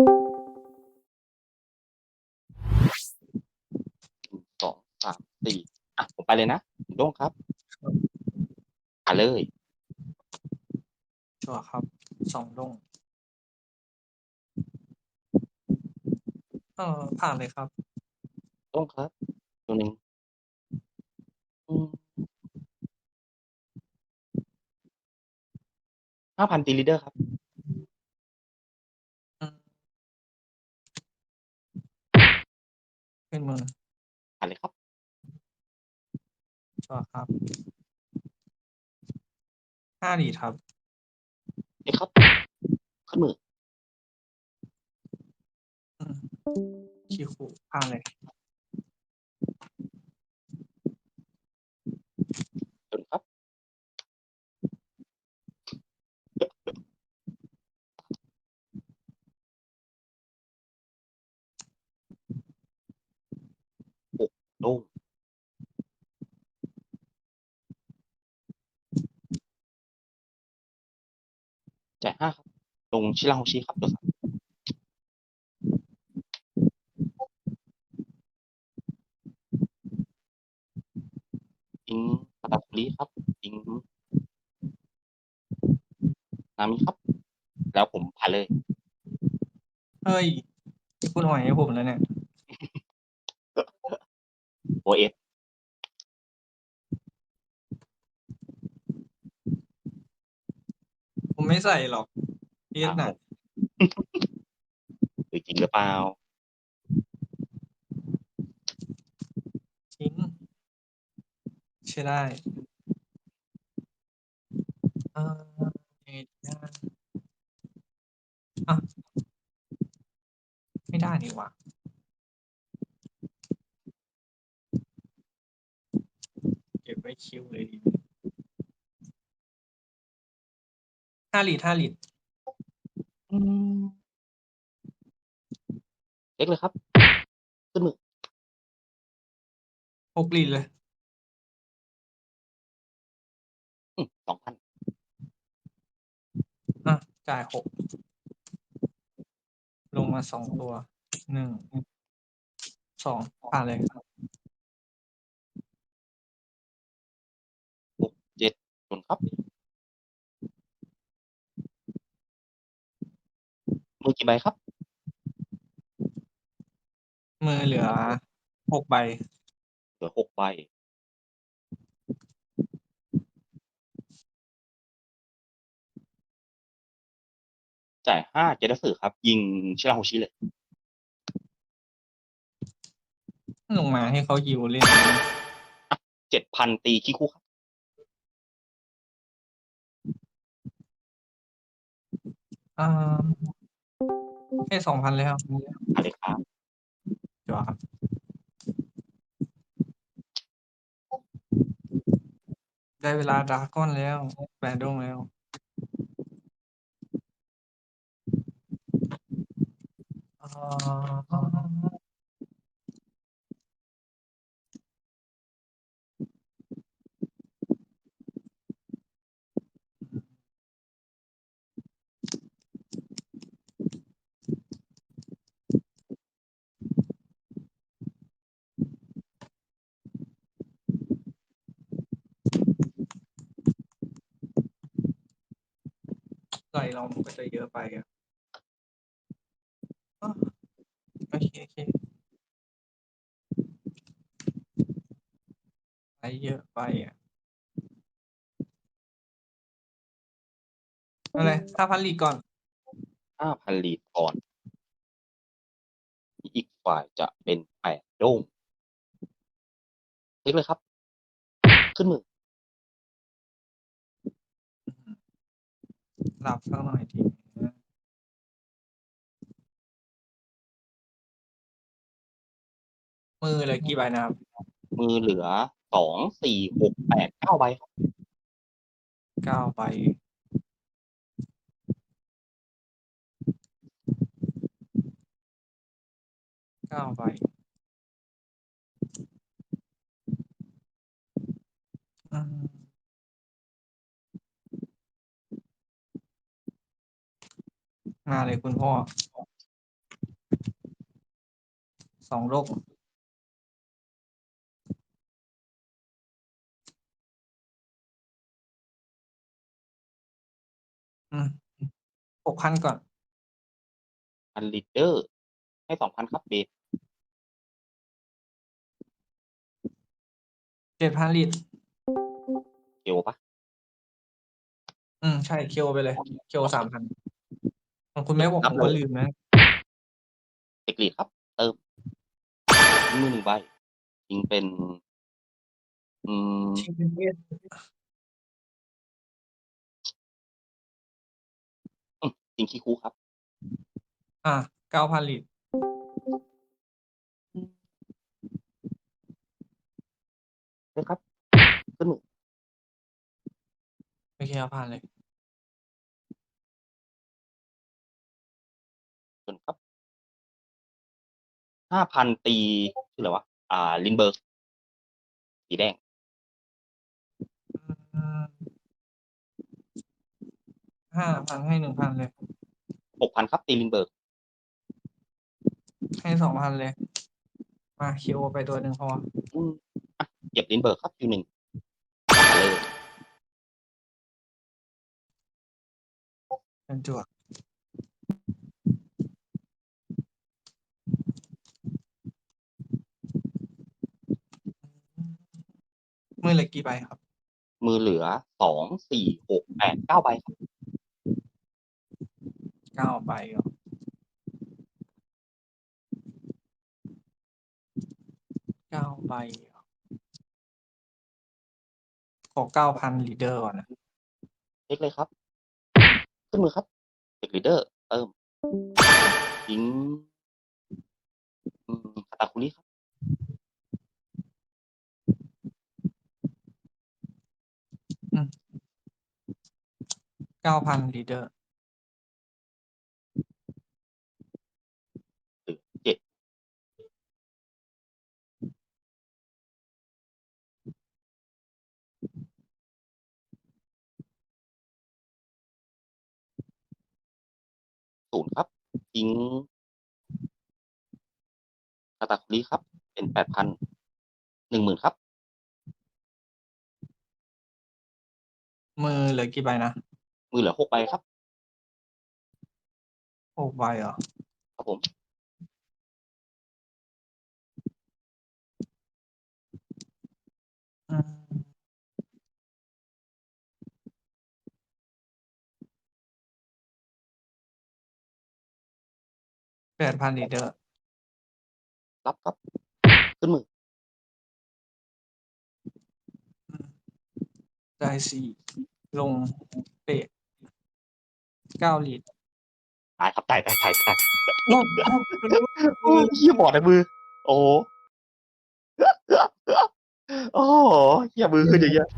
หนึ่งสองสามสี่อะผมไปเลยนะคุณโด้งครับอะเลยชัวร์ครับสองดงเออผ่านเลยครับโด้งครับ ตัวหนึ่งห้าพันตีลีเดอร์ครับ ขึ้นมืออะเลยครับชัวร์ครับห้าดีดครับเอ็กซ์ครับ ขึ้นมืออืมคิวคูผ่านเลย ตัวหนึ่งครับ โอ้โล่งจ่ายห้าครับ ลงชิราโฮชิครับตัวสามอิงปาตาคุริครับอิงนามิครับ แล้วผมผ่านเลย เฮ้ย คุณหอยให้ผมแล้วเนี่ย โอเอส ผม ไม่ใส่หรอกเอสน่ะหรือจริงหรือเปล่าทิ้งใช่ได้เออยังไงดีนะอะไม่ได้นี่หว่าเก็บไว้คิวเลยดีไหมห้าลีดห้าลีดอืมเล็กเลยครับ ขึ้นมือหกลีดเลยสองพันอะจ่ายหกลงมาสองตัวหนึ่งสองผ่านเลยครับเจ็ดส่วนครับ มือกี่ใบครับ มือเหลือหกใบ เหลือหกใบ จ่ายห้าเจดสึครับ ยิงชิราโฮชิเลย ลงมาให้เขายิวเล่นเจ็ดพันตีคิคุครับ อ่า ให้สองพันเลยครับอะไรครับเดี๋ยวครับได้เวลาดราก้อนแล้วแปดดงแล้วอ่า เรามันก็จะเยอะไปอะโอเคโอเคไหลเยอะไปอะอะไรห้าพันลีก่อน ห้าพันลีดก่อน อีกฝ่ายจะเป็นแปดโดงเล็กเลยครับ ขึ้นมือ หลับสักหน่อยทีนะมือเหลยกี่ใบนะครับ มือเหลือสองสี่หกแปดเก้าใบครับเก้าใบเก้าใบอืม มาเลยคุณพ่อ สองโลกอืมหกพันก่อนพันลิตเดอร์ ให้สองพันครับเบสเจ็ดพันลิตรเกียวปะ อืม ใช่ เคียวไปเลย เคียวสามพัน ของคุณแม่บอกผมก็ลืมนะ เด็กลีดครับ เติมมือหนึ่งใบยิงเป็น อืม ชิงเป็นเวทยิงขี้คูครับ อะเก้าพันลิตรเลยครับขึ้นมือ ไม่เคียวพันเลย นครับห้าพันตีชื่ออะไรวะ อ่า ลินเบิร์กสีแดงอืมห้าพันให้หนึ่งพันเลย หกพันครับ ตีลินเบิร์กให้สองพันเลย มาเคียวไปตัวหนึ่งพอ อืมอะเก็บลินเบิร์กครับคิวหนึ่งเลยเป็นจวด มือเหล็กกี่ใบครับ มือเหลือสองสี่หกแปดเก้าใบครับเก้าใบเหรอเก้าใบเหรอขอเก้าพันลีดเดอร์ก่อนนะเช็คเลยครับ ขึ้นมือครับเด็กลีดเดอร์ เติมยิงอืมคาตาคุริครับ เก้าพันลีเดอร์หรือเจ็ดศูนย์ครับยิงคาตาคุริครับ เป็นแปดพันหนึ่งหมื่นครับ มือเหลือกี่ใบนะมือเหลือหกใบครับหกใบเหรอ ครับผม อืมแปดพันลีดเดอร์รับครับ ขึ้นมือได้สี่ ลงเตะเก้าลีดตายครับตายตายตายตายโอ้โหโอ้ยเฮียบอดในมือ โอ้โหโอ้โหเฮียมือขึ้นอย่างเงี้ย